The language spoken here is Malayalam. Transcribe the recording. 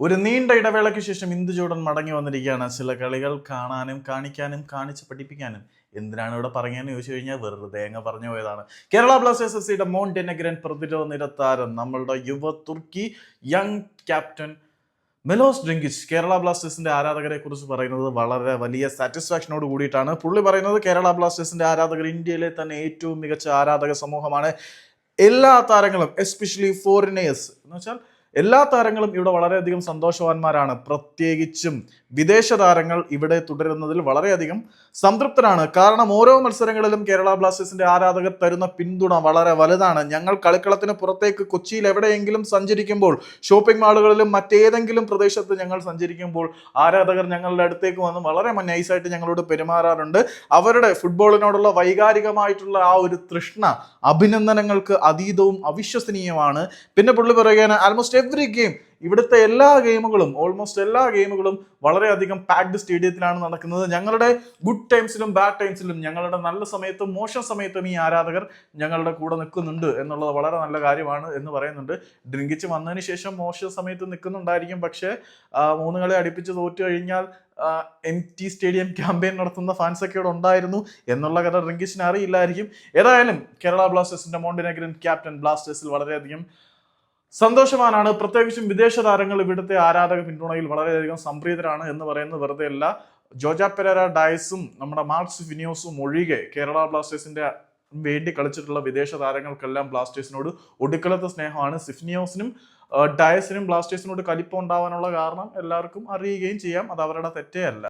ഒരു നീണ്ട ഇടവേളയ്ക്ക് ശേഷം ഇന്ദു ചൂടൻ മടങ്ങി വന്നിരിക്കുകയാണ്. ചില കളികൾ കാണാനും കാണിക്കാനും കാണിച്ച് പഠിപ്പിക്കാനും. എന്തിനാണ് ഇവിടെ പറയുകയെന്ന് ചോദിച്ചു കഴിഞ്ഞാൽ വെറുതെ അങ്ങ് പറഞ്ഞു പോയതാണ്. കേരള ബ്ലാസ്റ്റേഴ്സ് എഫ് സിയുടെ മോണ്ടെനഗ്രൻ പ്രതിരോധ നിരത്താരം നമ്മളുടെ യുവ തുർക്കി young captain Milos Drincic Kerala ബ്ലാസ്റ്റേഴ്സിന്റെ ആരാധകരെ കുറിച്ച് പറയുന്നത് വളരെ വലിയ സാറ്റിസ്ഫാക്ഷനോട് കൂടിയിട്ടാണ്. പുള്ളി പറയുന്നത് കേരള ബ്ലാസ്റ്റേഴ്സിന്റെ ആരാധകർ ഇന്ത്യയിലെ തന്നെ ഏറ്റവും മികച്ച ആരാധക സമൂഹമാണ്. എല്ലാ താരങ്ങളും എസ്പെഷ്യലി ഫോറിനേഴ്സ് എന്ന് വെച്ചാൽ എല്ലാ താരങ്ങളും ഇവിടെ വളരെയധികം സന്തോഷവാന്മാരാണ്. പ്രത്യേകിച്ചും വിദേശ താരങ്ങൾ ഇവിടെ തുടരുന്നതിൽ വളരെയധികം സംതൃപ്തരാണ്. കാരണം ഓരോ മത്സരങ്ങളിലും കേരള ബ്ലാസ്റ്റേഴ്സിന്റെ ആരാധകർ തരുന്ന പിന്തുണ വളരെ വലുതാണ്. ഞങ്ങൾ കളിക്കളത്തിന് പുറത്തേക്ക് കൊച്ചിയിൽ എവിടെയെങ്കിലും സഞ്ചരിക്കുമ്പോൾ ഷോപ്പിംഗ് മാളുകളിലും മറ്റേതെങ്കിലും പ്രദേശത്ത് ഞങ്ങൾ സഞ്ചരിക്കുമ്പോൾ ആരാധകർ ഞങ്ങളുടെ അടുത്തേക്ക് വന്ന് വളരെ നൈസായിട്ട് ഞങ്ങളോട് പെരുമാറാറുണ്ട്. അവരുടെ ഫുട്ബോളിനോടുള്ള വൈകാരികമായിട്ടുള്ള ആ ഒരു തൃഷ്ണ അഭിനന്ദനങ്ങൾക്ക് അതീതവും അവിശ്വസനീയമാണ്. പിന്നെ പുള്ളി പറയുകയാണ് ആൽമോസ്റ്റ് എവറി ഗെയിം ഇവിടുത്തെ എല്ലാ ഗെയിമുകളും ഓൾമോസ്റ്റ് എല്ലാ ഗെയിമുകളും വളരെയധികം പാക്ഡ് സ്റ്റേഡിയത്തിലാണ് നടക്കുന്നത്. ഞങ്ങളുടെ ഗുഡ് ടൈംസിലും ബാഡ് ടൈംസിലും ഞങ്ങളുടെ നല്ല സമയത്തും മോശം സമയത്തും ഈ ആരാധകർ ഞങ്ങളുടെ കൂടെ നിൽക്കുന്നുണ്ട് എന്നുള്ളത് വളരെ നല്ല കാര്യമാണ് എന്ന് പറയുന്നുണ്ട്. ഡ്രിങ്കിച്ച് വന്നതിന് ശേഷം മോശം സമയത്ത് നിൽക്കുന്നുണ്ടായിരിക്കും. പക്ഷേ മൂന്ന് കളി അടുപ്പിച്ച് തോറ്റു കഴിഞ്ഞാൽ എം ടി സ്റ്റേഡിയം ക്യാമ്പയിൻ നടത്തുന്ന ഫാൻസ് ഒക്കെ ഇവിടെ ഉണ്ടായിരുന്നു എന്നുള്ള കഥ ഡ്രിങ്കിച്ചിന് അറിയില്ലായിരിക്കും. ഏതായാലും കേരള ബ്ലാസ്റ്റേഴ്സിന്റെ മോണ്ടിനെഗ്രൻ ക്യാപ്റ്റൻ ബ്ലാസ്റ്റേഴ്സിൽ വളരെയധികം സന്തോഷവാനാണ്. പ്രത്യേകിച്ചും വിദേശ താരങ്ങൾ ഇവിടുത്തെ ആരാധക പിന്തുണയിൽ വളരെയധികം സംപ്രീതരാണ് എന്ന് പറയുന്നത് വെറുതെ അല്ല. ജോജ പെരേര ഡയസും നമ്മുടെ മാർക്സ് ഫിനിയോസും ഒഴികെ കേരള ബ്ലാസ്റ്റേഴ്സിന്റെ വേണ്ടി കളിച്ചിട്ടുള്ള വിദേശ താരങ്ങൾക്കെല്ലാം ബ്ലാസ്റ്റേഴ്സിനോട് ഒടുക്കലത്തെ സ്നേഹമാണ്. സിഫ്നിയോസിനും ഡയസിനും ബ്ലാസ്റ്റേഴ്സിനോട് കലിപ്പം ഉണ്ടാവാനുള്ള കാരണം എല്ലാവർക്കും അറിയുകയും ചെയ്യാം. അത് അവരുടെ തെറ്റേ അല്ല.